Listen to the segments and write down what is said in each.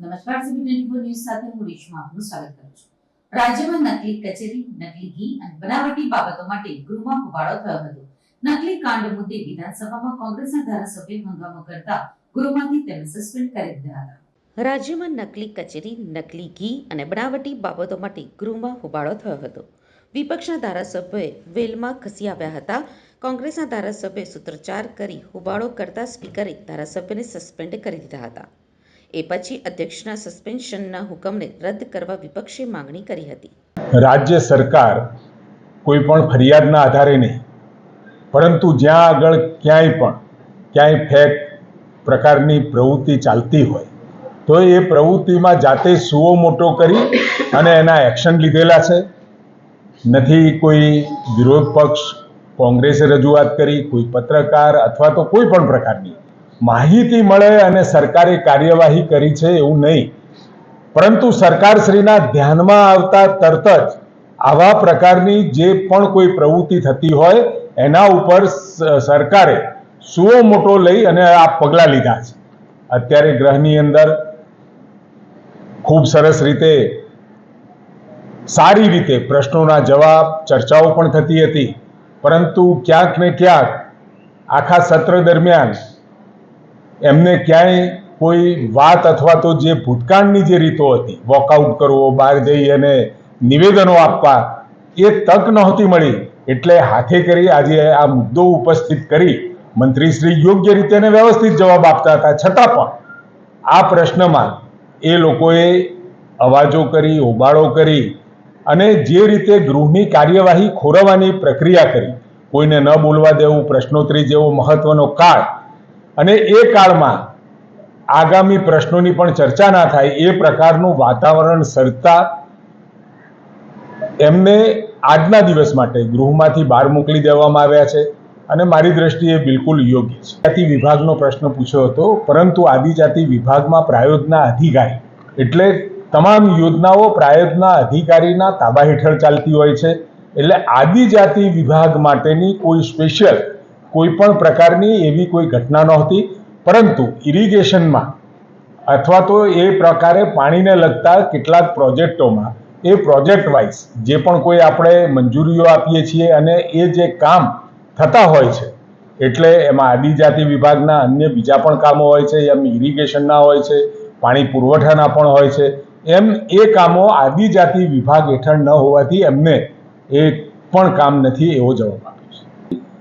નમસ્કાર CB twenty four news સાથે હું રેશમા આપનું સ્વાગત કરું છું. રાજ્યમાં નકલી કચેરી, નકલી ઘી અને બનાવટી બાબતો માટે ગૃહમાં હોબાળો થયો હતો. નકલી કાંડ મુદ્દે વિધાનસભામાં કોંગ્રેસના ધારાસભ્ય હંગામો કરતા ગૃહમાંથી તેમને સસ્પેન્ડ કરી દીધા હતા. રાજ્યમાં નકલી કચેરી, નકલી ઘી અને બનાવટી બાબતો માટે ગૃહમાં હોબાળો થયો હતો. વિપક્ષના ધારાસભ્યોએ વેલમાં ખસી આવ્યા હતા. કોંગ્રેસના ધારાસભ્યે સૂત્રોચ્ચાર કરી હોબાળો કરતા સ્પીકરે ધારાસભ્યને સસ્પેન્ડ કરી દીધા હતા. એ પછી અધ્યક્ષના સસ્પેન્શનના હુકમને રદ કરવા વિપક્ષે માંગણી કરી હતી. રાજ્ય સરકાર કોઈ પણ ફરિયાદના આધારે નહીં, પરંતુ જ્યાં આગળ ક્યાંય પણ ક્યાંય ફેક પ્રકારની પ્રવૃત્તિ ચાલતી હોય, તો એ પ્રવૃત્તિમાં જાતે સુઓ મોટો કરી અને એના એક્શન લીધેલા છે. નથી કોઈ વિરોધ પક્ષ કોંગ્રેસે રજૂઆત કરી, કોઈ પત્રકાર અથવા તો કોઈ પણ પ્રકારની માહિતી મળે અને સરકારે કાર્યવાહી કરી છે એવું નહીં. પરંતુ સરકારશ્રીના ધ્યાનમાં આવતા તરત જ આવા પ્રકારની જે પણ કોઈ પ્રવૃત્તિ થતી હોય, એના ઉપર સરકારે સુઓ મોટો લઈ અને આ પગલાં લીધા છે. અત્યારે ગ્રહની અંદર ખૂબ સરસ રીતે, સારી રીતે પ્રશ્નોના જવાબ, ચર્ચાઓ પણ થતી હતી. પરંતુ ક્યાંક ને ક્યાંક આખા સત્ર દરમિયાન એમને ક્યાંય કોઈ વાત અથવા તો જે ભૂતકાળની જે રીતો હતી વોકઆઉટ કરવો, બહાર જઈ અને નિવેદનો આપવા, એ તક નહોતી મળી. એટલે હાથે કરી આજે આ મુદ્દો ઉપસ્થિત કરી મંત્રીશ્રી યોગ્ય રીતે અને વ્યવસ્થિત જવાબ આપતા હતા. છતાં પણ આ પ્રશ્નમાં એ લોકોએ અવાજો કરી, હોબાળો કરી અને જે રીતે ગૃહની કાર્યવાહી ખોરવવાની પ્રક્રિયા કરી, કોઈને ન બોલવા દેવું, પ્રશ્નોત્તરી જેવો મહત્વનો કાળ અને એ કાળમાં આગામી પ્રશ્નોની પણ ચર્ચા ના થાય, એ પ્રકારનું વાતાવરણ સર્જતા એમને આજના દિવસ માટે ગૃહમાંથી બહાર મોકલી દેવામાં આવ્યા છે અને મારી દ્રષ્ટિએ બિલકુલ યોગ્ય છે. જાતિ વિભાગનો પ્રશ્ન પૂછ્યો હતો, પરંતુ આદિજાતિ વિભાગમાં પ્રાયોજના અધિકારી એટલે તમામ યોજનાઓ પ્રાયોજના અધિકારીના તાબા હેઠળ ચાલતી હોય છે. એટલે આદિજાતિ વિભાગ માટેની કોઈ સ્પેશિયલ કોઈ પણ પ્રકારની એવી કોઈ ઘટના નહોતી, પરંતુ ઇરિગેશનમાં અથવા તો એ પ્રકારે પાણીને લગતા કેટલાક પ્રોજેક્ટોમાં, એ પ્રોજેક્ટ વાઇઝ જે પણ કોઈ આપણે મંજૂરીઓ આપીએ છીએ અને એ જે કામ થતા હોય છે, એટલે એમાં આદિજાતિ વિભાગના અન્ય બીજા પણ કામો હોય છે, એમ ઇરિગેશનના હોય છે, પાણી પુરવઠાના પણ હોય છે, એમ એ કામો આદિજાતિ વિભાગ હેઠળ ન હોવાથી એમને એ પણ કામ નથી એવો જવાબ.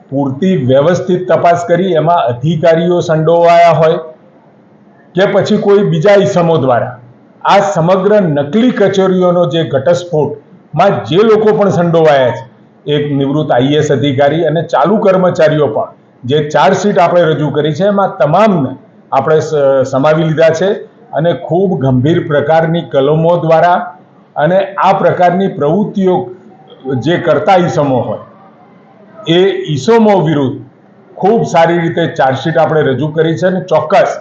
પૂરતી વ્યવસ્થિત તપાસ કરી, એમાં અધિકારીઓ સંડોવાયા હોય કે પછી કોઈ બીજા ઈસમો દ્વારા. આ સમગ્ર નકલી કચેરીઓનો જે ઘટસ્ફોટમાં જે લોકો પણ સંડોવાયા છે, એક નિવૃત્ત આઈએસ અધિકારી અને ચાલુ કર્મચારીઓ પણ, જે ચાર્જશીટ આપણે રજૂ કરી છે, એમાં તમામને આપણે સમાવી લીધા છે અને ખૂબ ગંભીર પ્રકારની કલમો દ્વારા અને આ પ્રકારની પ્રવૃત્તિઓ જે કરતા ઈસમો હોય એ ઈસોમો વિરુદ્ધ ખૂબ સારી રીતે ચાર્જશીટ આપણે રજૂ કરી છે અને ચોક્કસ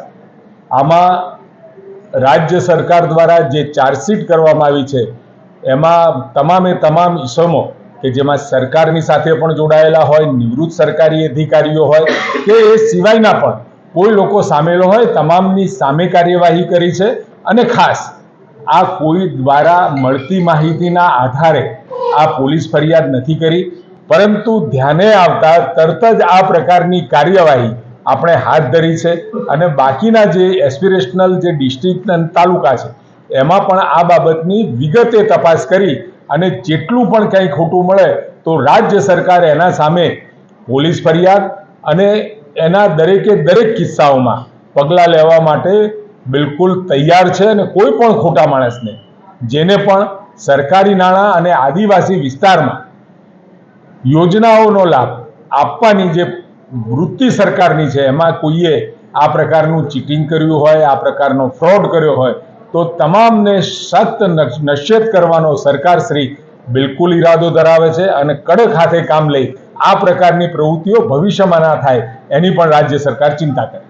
આમાં રાજ્ય સરકાર દ્વારા જે ચાર્જશીટ કરવામાં આવી છે, એમાં તમામે તમામ ઈસમો કે જેમાં સરકારની સાથે પણ જોડાયેલા હોય, નિવૃત્ત સરકારી અધિકારીઓ હોય કે એ સિવાયના પણ કોઈ લોકો સામેલ હોય, તમામની સામે કાર્યવાહી કરી છે અને ખાસ આ કોઈ દ્વારા મળતી માહિતીના આધારે આ પોલીસ ફરિયાદ નથી કરી. પરંતુ ધ્યાને આવતા તરત જ આ પ્રકારની કાર્યવાહી આપણે હાથ ધરી છે અને બાકીના જે એસ્પિરેશનલ જે ડિસ્ટ્રિક્ટ અને તાલુકા છે, એમાં પણ આ બાબતની વિગતે તપાસ કરી અને જેટલું પણ કંઈ ખોટું મળે તો રાજ્ય સરકાર એના સામે પોલીસ ફરિયાદ અને એના દરેકે દરેક કિસ્સાઓમાં પગલાં લેવા માટે બિલકુલ તૈયાર છે અને કોઈ પણ ખોટા માણસને, જેને પણ સરકારી નાણાં અને આદિવાસી વિસ્તારમાં યોજનાઓનો લાભ આપવાની જે વૃત્તિ સરકારની છે, એમાં કોઈએ આ પ્રકારનું ચીટિંગ કર્યું હોય, આ પ્રકારનો ફ્રોડ કર્યો હોય, તો તમામને સખ્ત નશ- નશ્યત કરવાનો સરકારશ્રી બિલકુલ ઈરાદો ધરાવે છે અને કડક હાથે કામ લઈ આ પ્રકારની પ્રવૃત્તિઓ ભવિષ્યમાં ના થાય, એની પણ રાજ્ય સરકાર ચિંતા કરે